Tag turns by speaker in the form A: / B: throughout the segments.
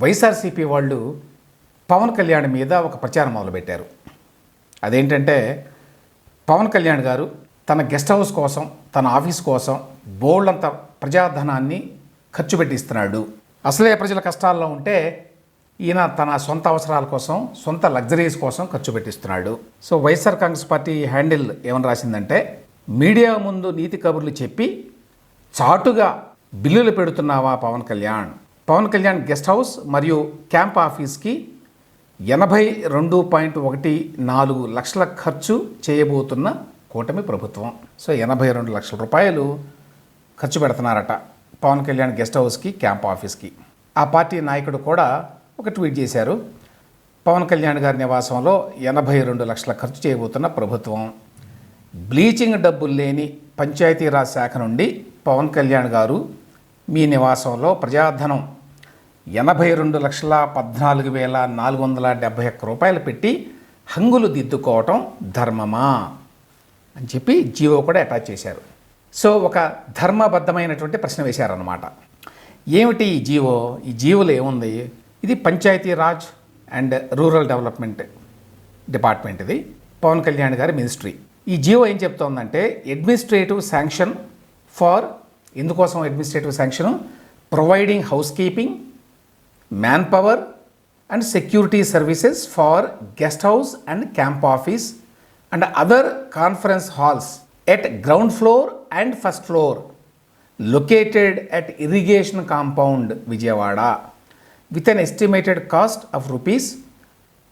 A: వైఎస్ఆర్సీపీ వాళ్ళు పవన్ కళ్యాణ్ మీద ఒక ప్రచారం మొదలుపెట్టారు. అదేంటంటే పవన్ కళ్యాణ్ గారు తన గెస్ట్ హౌస్ కోసం తన ఆఫీస్ కోసం బోల్డంత ప్రజాధనాన్ని ఖర్చు పెట్టిస్తున్నాడు. అసలే ప్రజల కష్టాల్లో ఉంటే ఈయన తన సొంత అవసరాల కోసం సొంత లగ్జరీస్ కోసం ఖర్చు పెట్టిస్తున్నాడు. So YSR Congress party handle ఏమని రాసిందంటే మీడియా ముందు నీతి కబుర్లు చెప్పి చాటుగా బిల్లులు పెడుతున్నావా పవన్ కళ్యాణ్? పవన్ కళ్యాణ్ గెస్ట్ హౌస్ మరియు క్యాంప్ ఆఫీస్కి ఎనభై రెండు పాయింట్ ఒకటి నాలుగు లక్షల ఖర్చు చేయబోతున్న కూటమి ప్రభుత్వం. సో ఎనభై రెండు లక్షల రూపాయలు ఖర్చు పెడుతున్నారట పవన్ కళ్యాణ్ గెస్ట్ హౌస్కి క్యాంప్ ఆఫీస్కి. ఆ పార్టీ నాయకుడు కూడా ఒక ట్వీట్ చేశారు. పవన్ కళ్యాణ్ గారి నివాసంలో ఎనభై రెండు లక్షల ఖర్చు చేయబోతున్న ప్రభుత్వం. బ్లీచింగ్ డబ్బులు లేని పంచాయతీరాజ్ శాఖ నుండి పవన్ కళ్యాణ్ గారు మీ నివాసంలో ప్రజాధనం ఎనభై రెండు లక్షల పద్నాలుగు వేల నాలుగు వందల డెబ్భై ఒక్క రూపాయలు పెట్టి హంగులు దిద్దుకోవటం ధర్మమా అని చెప్పి జీవో కూడా అటాచ్ చేశారు. సో ఒక ధర్మబద్ధమైనటువంటి ప్రశ్న వేశారనమాట ఏమిటి ఈ జీవో? ఈ జీవోలో ఏముంది? ఇది Panchayati Raj and rural development department ఇది. పవన్ కళ్యాణ్ గారి మినిస్ట్రీ. ఈ జీవో ఏం చెప్తోందంటే అడ్మినిస్ట్రేటివ్ శాంక్షన్ ఫార్ ఎందుకోసం administrative sanction? Providing housekeeping man power and security services for guest house and camp office and other conference halls at ground floor and first floor located at irrigation compound Vijayawada with an estimated cost of rupees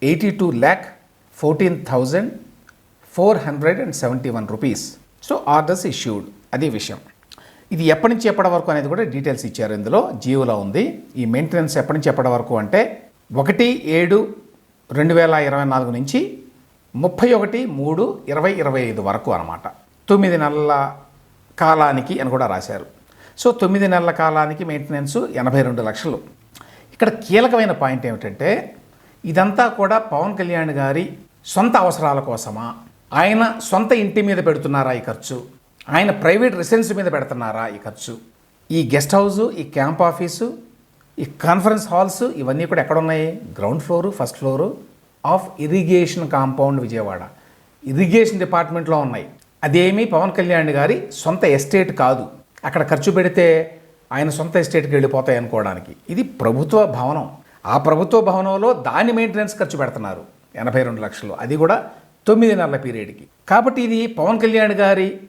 A: eighty two lakh fourteen thousand four hundred and seventy one rupees so orders issued అది విషయం ఇది ఎప్పటి నుంచి ఎప్పటి వరకు అనేది కూడా details ఇచ్చారు ఇందులో. జియోలో ఉంది. ఈ మెయింటెనెన్స్ ఎప్పటి నుంచి ఎప్పటి వరకు అంటే ఒకటి ఏడు రెండు వేల ఇరవై నాలుగు నుంచి ముప్పై ఒకటి మూడు ఇరవై ఇరవై ఐదు వరకు అనమాట తొమ్మిది నెలల కాలానికి అని కూడా రాశారు. సో తొమ్మిది నెలల కాలానికి మెయింటెనెన్స్ ఎనభై రెండు లక్షలు. ఇక్కడ కీలకమైన పాయింట్ ఏమిటంటే ఇదంతా కూడా పవన్ కళ్యాణ్ గారి సొంత అవసరాల కోసమా? ఆయన సొంత ఇంటి మీద పెడుతున్నారా ఈ ఖర్చు? ఆయన ప్రైవేట్ రెసిడెన్సీ మీద పెడుతున్నారా ఈ ఖర్చు? ఈ గెస్ట్ హౌసు ఈ క్యాంప్ ఆఫీసు ఈ కాన్ఫరెన్స్ హాల్స్ ఇవన్నీ కూడా ఎక్కడ ఉన్నాయి ground floor first floor of irrigation compound Vijayawada. Irrigation డిపార్ట్మెంట్లో ఉన్నాయి. అదేమీ పవన్ కళ్యాణ్ గారి సొంత ఎస్టేట్ కాదు. అక్కడ ఖర్చు పెడితే ఆయన సొంత ఎస్టేట్కి వెళ్ళిపోతాయి అనుకోవడానికి. ఇది ప్రభుత్వ భవనం. ఆ ప్రభుత్వ భవనంలో దాని మెయింటెనెన్స్ ఖర్చు పెడుతున్నారు. ఎనభై రెండు లక్షలు. అది కూడా తొమ్మిది నెలల పీరియడ్కి. కాబట్టి ఇది పవన్ కళ్యాణ్ గారి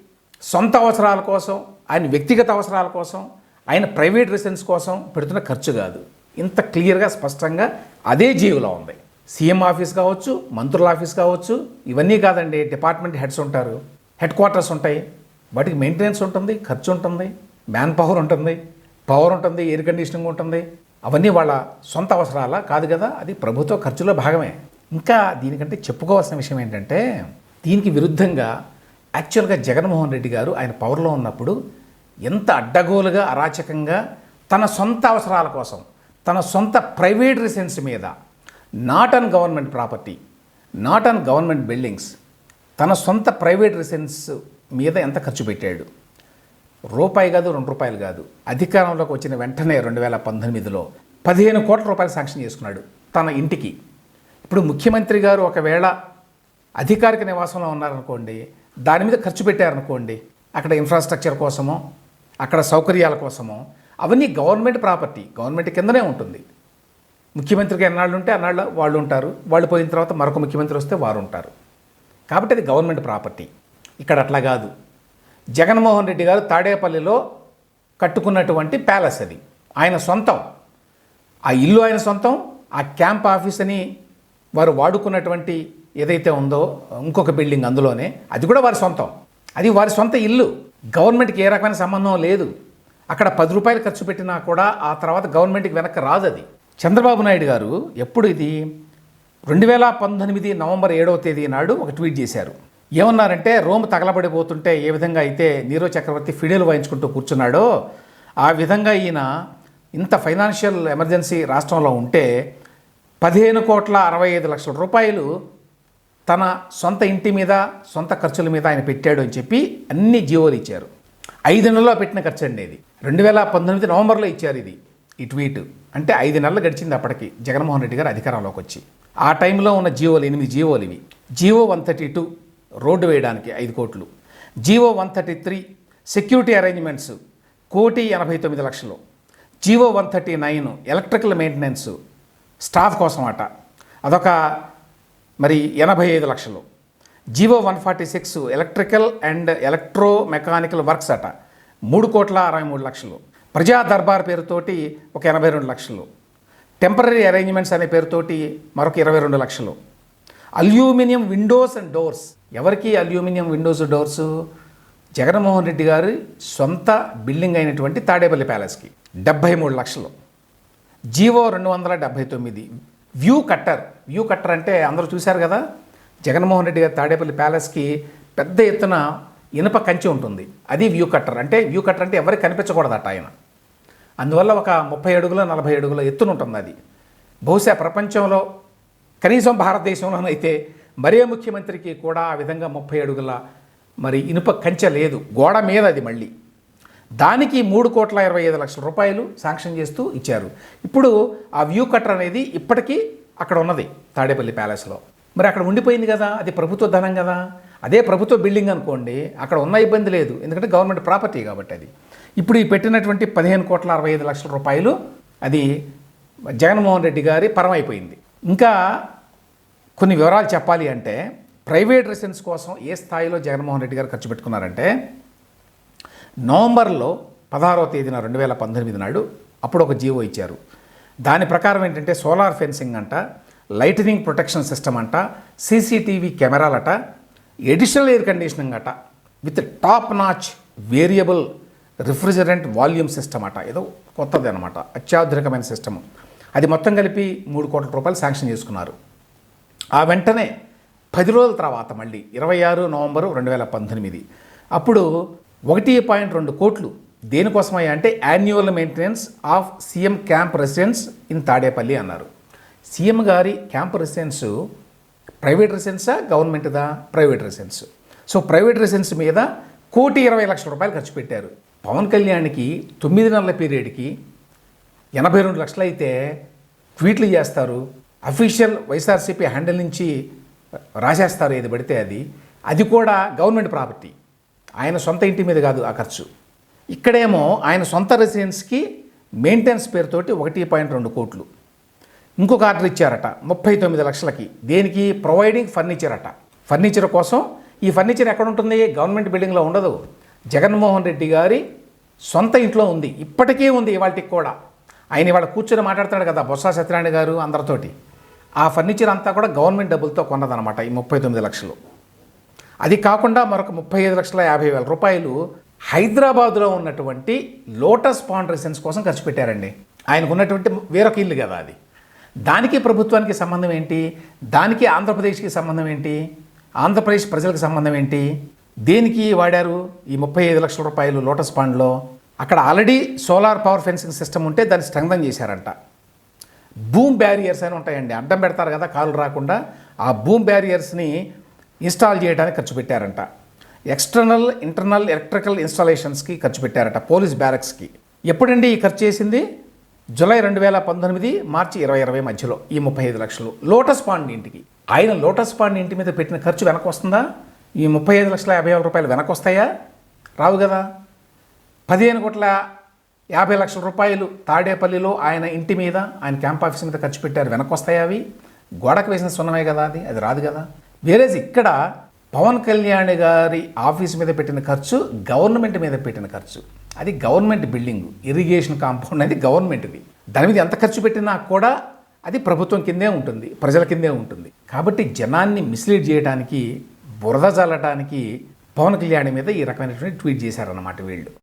A: సొంత అవసరాల కోసం ఆయన వ్యక్తిగత అవసరాల కోసం ఆయన ప్రైవేట్ రెసిడెన్స్ కోసం పెడుతున్న ఖర్చు కాదు. ఇంత క్లియర్గా స్పష్టంగా అదే జీవులో ఉంది. సీఎం ఆఫీస్ కావచ్చు మంత్రుల ఆఫీస్ కావచ్చు ఇవన్నీ కాదండి. డిపార్ట్మెంట్ హెడ్స్ ఉంటారు. హెడ్ క్వార్టర్స్ ఉంటాయి. వాటికి మెయింటెనెన్స్ ఉంటుంది ఖర్చు ఉంటుంది మ్యాన్ పవర్ ఉంటుంది పవర్ ఉంటుంది ఎయిర్ కండిషనింగ్ ఉంటుంది. అవన్నీ వాళ్ళ సొంత అవసరాల కాదు కదా అది ప్రభుత్వ ఖర్చులో భాగమే. ఇంకా దీనికంటే చెప్పుకోవాల్సిన విషయం ఏంటంటే దీనికి విరుద్ధంగా యాక్చువల్గా జగన్మోహన్ రెడ్డి గారు ఆయన పవర్లో ఉన్నప్పుడు ఎంత అడ్డగోలుగా అరాచకంగా తన సొంత అవసరాల కోసం తన సొంత ప్రైవేట్ రిసెన్స్ మీద not on government property not on government buildings తన సొంత ప్రైవేట్ రిసెన్స్ మీద ఎంత ఖర్చు పెట్టాడు? రూపాయి కాదు రెండు రూపాయలు కాదు. అధికారంలోకి వచ్చిన వెంటనే రెండు వేల పంతొమ్మిదిలో పదిహేను కోట్ల రూపాయలు శాంక్షన్ చేసుకున్నాడు తన ఇంటికి. ఇప్పుడు ముఖ్యమంత్రి గారు ఒకవేళ అధికారిక నివాసంలో ఉన్నారనుకోండి దాని మీద ఖర్చు పెట్టారనుకోండి అక్కడ ఇన్ఫ్రాస్ట్రక్చర్ కోసమో అక్కడ సౌకర్యాల కోసమో అవన్నీ గవర్నమెంట్ ప్రాపర్టీ గవర్నమెంట్ కిందనే ఉంటుంది. ముఖ్యమంత్రికి ఎన్నాళ్ళు ఉంటే అన్నాళ్ళు వాళ్ళు ఉంటారు వాళ్ళు పోయిన తర్వాత మరొక ముఖ్యమంత్రి వస్తే వారు ఉంటారు. కాబట్టి అది గవర్నమెంట్ ప్రాపర్టీ ఇక్కడ అట్లా కాదు. జగన్మోహన్ రెడ్డి గారు తాడేపల్లిలో కట్టుకున్నటువంటి ప్యాలెస్ అది. ఆయన సొంతం. ఆ ఇల్లు ఆయన సొంతం ఆ క్యాంప్ ఆఫీస్ అని వారు వాడుకున్నటువంటి ఏదైతే ఉందో ఇంకొక బిల్డింగ్ అందులోనే అది కూడా వారి సొంతం. అది వారి సొంత ఇల్లు. గవర్నమెంట్కి ఏ రకమైన సంబంధం లేదు. అక్కడ పది రూపాయలు ఖర్చు పెట్టినా కూడా ఆ తర్వాత గవర్నమెంట్కి వెనక్కి రాదు అది చంద్రబాబు నాయుడు గారు ఎప్పుడు ఇది? రెండు వేల పంతొమ్మిది నవంబర్ ఏడవ తేదీ నాడు ఒక ట్వీట్ చేశారు. ఏమన్నారంటే రోమ్ తగలబడిపోతుంటే ఏ విధంగా అయితే నీరో చక్రవర్తి ఫిడేలు వాయించుకుంటూ కూర్చున్నాడో ఆ విధంగా ఈయన ఇంత ఫైనాన్షియల్ ఎమర్జెన్సీ రాష్ట్రంలో ఉంటే పదిహేను కోట్ల అరవై ఐదు లక్షల రూపాయలు తన సొంత ఇంటి మీద సొంత ఖర్చుల మీద ఆయన పెట్టాడు అని చెప్పి అన్ని జీవోలు ఇచ్చారు. ఐదు నెలల్లో పెట్టిన ఖర్చు అండి ఇది. రెండు వేల పంతొమ్మిది నవంబర్లో ఇచ్చారు ఇది ఈ ట్వీట్. అంటే ఐదు నెలలు గడిచింది అప్పటికి జగన్మోహన్ రెడ్డి గారు అధికారంలోకి వచ్చి. ఆ టైంలో ఉన్న జీవోలు ఎనిమిది జీవోలు ఇవి. GO one thirty two road వేయడానికి ఐదు కోట్లు. GO one thirty three security arrangements కోటి ఎనభై తొమ్మిది లక్షలు. GO one thirty nine electrical maintenance staff కోసం అట. అదొక మరి ఎనభై ఐదు లక్షలు. GO one forty six electrical and electro mechanical works అట. మూడు కోట్ల అరవై మూడు లక్షలు. ప్రజా దర్బార్ పేరుతోటి ఒక ఎనభై రెండు లక్షలు. టెంపరీ అరేంజ్మెంట్స్ అనే పేరుతోటి మరొక ఇరవై రెండు లక్షలు. అల్యూమినియం విండోస్ అండ్ డోర్స్ ఎవరికి aluminium windows doors Jaganmohan Reddy గారి సొంత బిల్డింగ్ అయినటువంటి తాడేపల్లి ప్యాలెస్కి డెబ్భై మూడు లక్షలు. జీవో రెండు వందల డెబ్భై తొమ్మిది. వ్యూ కట్టర్ వ్యూ కట్టర్ అంటే అందరూ చూశారు కదా? జగన్మోహన్ రెడ్డి గారి తాడేపల్లి ప్యాలెస్కి పెద్ద ఎత్తున ఇనుప కంచి ఉంటుంది. అది వ్యూ కట్టర్. అంటే వ్యూ కట్టర్ అంటే ఎవరికి కనిపించకూడదట ఆయన. అందువల్ల ఒక ముప్పై అడుగుల నలభై అడుగుల ఎత్తున ఉంటుంది అది. బహుశా ప్రపంచంలో కనీసం భారతదేశంలోనైతే మరే ముఖ్యమంత్రికి కూడా ఆ విధంగా ముప్పై అడుగుల మరి ఇనుప కంచె లేదు. గోడ మీద అది మళ్ళీ. దానికి మూడు కోట్ల ఇరవై ఐదు లక్షల రూపాయలు శాంక్షన్ చేస్తూ ఇచ్చారు. ఇప్పుడు ఆ వ్యూ కట్టర్ అనేది ఇప్పటికీ అక్కడ ఉన్నది తాడేపల్లి ప్యాలెస్లో. మరి అక్కడ ఉండిపోయింది కదా అది ప్రభుత్వ ధనం కదా. అదే ప్రభుత్వ బిల్డింగ్ అనుకోండి అక్కడ ఉన్న ఇబ్బంది లేదు. ఎందుకంటే గవర్నమెంట్ ప్రాపర్టీ కాబట్టి అది. ఇప్పుడు ఈ పెట్టినటువంటి పదిహేను కోట్ల అరవై ఐదు లక్షల రూపాయలు అది జగన్మోహన్ రెడ్డి గారి పరం అయిపోయింది. ఇంకా కొన్ని వివరాలు చెప్పాలి అంటే ప్రైవేట్ రెసిడెన్స్ కోసం ఏ స్థాయిలో జగన్మోహన్ రెడ్డి గారు ఖర్చు పెట్టుకున్నారంటే నవంబర్లో పదహారవ తేదీన రెండు వేల పంతొమ్మిది నాడు అప్పుడు ఒక జీవో ఇచ్చారు. దాని ప్రకారం ఏంటంటే సోలార్ ఫెన్సింగ్ అంట లైటనింగ్ ప్రొటెక్షన్ సిస్టమ్ అంట సీసీటీవీ కెమెరాలట ఎడిషనల్ ఎయిర్ కండిషనింగ్ అట with top notch variable refrigerant volume system అట. ఏదో కొత్తది అనమాట అత్యాధునికమైన సిస్టమ్. అది మొత్తం కలిపి మూడు కోట్ల రూపాయలు శాంక్షన్ చేసుకున్నారు. ఆ వెంటనే పది రోజుల తర్వాత మళ్ళీ ఇరవై ఆరు నవంబరు రెండు వేల పంతొమ్మిది అప్పుడు ఒకటి పాయింట్ రెండు కోట్లు దేనికోసమయ్యా అంటే annual maintenance of CM camp residence in Tadepalli అన్నారు. సీఎం గారి క్యాంప్ రెసిడెన్స్ ప్రైవేట్ రెసిడెన్సా గవర్నమెంట్దా private residence so private residence మీద కోటి ఇరవై లక్షల రూపాయలు ఖర్చు పెట్టారు. పవన్ కళ్యాణ్కి తొమ్మిది నెలల పీరియడ్కి ఎనభై రెండు లక్షలు అయితే ట్వీట్లు చేస్తారు. అఫీషియల్ వైఎస్ఆర్సీపీ హ్యాండిల్ నుంచి రాసేస్తారు ఏది పడితే అది. అది కూడా గవర్నమెంట్ ప్రాపర్టీ ఆయన సొంత ఇంటి మీద కాదు ఆ ఖర్చు. ఇక్కడేమో ఆయన సొంత రెసిడెన్స్కి మెయింటెనెన్స్ పేరుతోటి ఒకటి పాయింట్ రెండు కోట్లు. ఇంకొక ఆర్డర్ ఇచ్చారట ముప్పై తొమ్మిది లక్షలకి. దేనికి? ప్రొవైడింగ్ ఫర్నిచర్ అట. ఫర్నిచర్ కోసం ఈ ఫర్నిచర్ ఎక్కడ ఉంటుంది గవర్నమెంట్ బిల్డింగ్లో ఉండదు. జగన్మోహన్ రెడ్డి గారి సొంత ఇంట్లో ఉంది. ఇప్పటికీ ఉంది ఇవాళకి కూడా ఆయన ఇవాళ కూర్చొని మాట్లాడుతున్నాడు కదా బొత్స సత్యనారాయణ గారు అందరితోటి. ఆ ఫర్నిచర్ అంతా కూడా గవర్నమెంట్ డబ్బులతో కొన్నదనమాట ఈ ముప్పై తొమ్మిది లక్షలు. అది కాకుండా మరొక ముప్పై ఐదు లక్షల యాభై వేల రూపాయలు హైదరాబాద్లో ఉన్నటువంటి లోటస్ పాండ్ రెసిడెన్స్ కోసం ఖర్చు పెట్టారండి. ఆయనకు ఉన్నటువంటి వేరొక ఇల్లు కదా అది. దానికి ప్రభుత్వానికి సంబంధం ఏంటి? దానికి ఆంధ్రప్రదేశ్కి సంబంధం ఏంటి? ఆంధ్రప్రదేశ్ ప్రజలకు సంబంధం ఏంటి? దేనికి వాడారు? ఈ ముప్పై ఐదు లక్షల రూపాయలు లోటస్ పాండ్లో అక్కడ already solar power fencing system ఉంటే దాన్ని స్ట్రెంగ్దన్ చేశారంట. బూమ్ బ్యారియర్స్ అని ఉంటాయండి. అడ్డం పెడతారు కదా కాలు రాకుండా. ఆ బూమ్ బ్యారియర్స్ని ఇన్స్టాల్ చేయడానికి ఖర్చు పెట్టారంట. ఎక్స్టర్నల్ ఇంటర్నల్ ఎలక్ట్రికల్ ఇన్స్టాలేషన్స్కి ఖర్చు పెట్టారట పోలీస్ బ్యారక్స్కి. ఎప్పుడండి ఈ ఖర్చు చేసింది? జులై రెండు వేల పంతొమ్మిది మార్చి ఇరవై ఇరవై మధ్యలో ఈ ముప్పై ఐదు లక్షలు. లోటస్ పాండ్ ఇంటికి. ఆయన లోటస్ పాండ్ ఇంటి మీద పెట్టిన ఖర్చు వెనక వస్తుందా? ఈ ముప్పై ఐదు లక్షల యాభై వేల రూపాయలు వెనక వస్తాయా? రావు కదా. పదిహేను కోట్ల యాభై లక్షల రూపాయలు తాడేపల్లిలో ఆయన ఇంటి మీద ఆయన క్యాంప్ ఆఫీస్ మీద ఖర్చు పెట్టారు. వెనకొస్తాయా వస్తాయా అవి? గోడకు వేసిన సున్నమే కదా అది అది రాదు కదా. వేరేజ్ ఇక్కడ పవన్ కళ్యాణ్ గారి ఆఫీస్ మీద పెట్టిన ఖర్చు గవర్నమెంట్ మీద పెట్టిన ఖర్చు. అది గవర్నమెంట్ బిల్డింగ్ ఇరిగేషన్ కాంపౌండ్ అనేది గవర్నమెంట్ది. దాని మీద ఎంత ఖర్చు పెట్టినా కూడా అది ప్రభుత్వం కిందే ఉంటుంది ప్రజల కిందే ఉంటుంది. కాబట్టి జనాన్ని మిస్లీడ్ చేయడానికి బురద చల్లటానికి పవన్ కళ్యాణ్ మీద ఈ రకమైనటువంటి ట్వీట్ చేశారన్నమాట వీళ్ళు.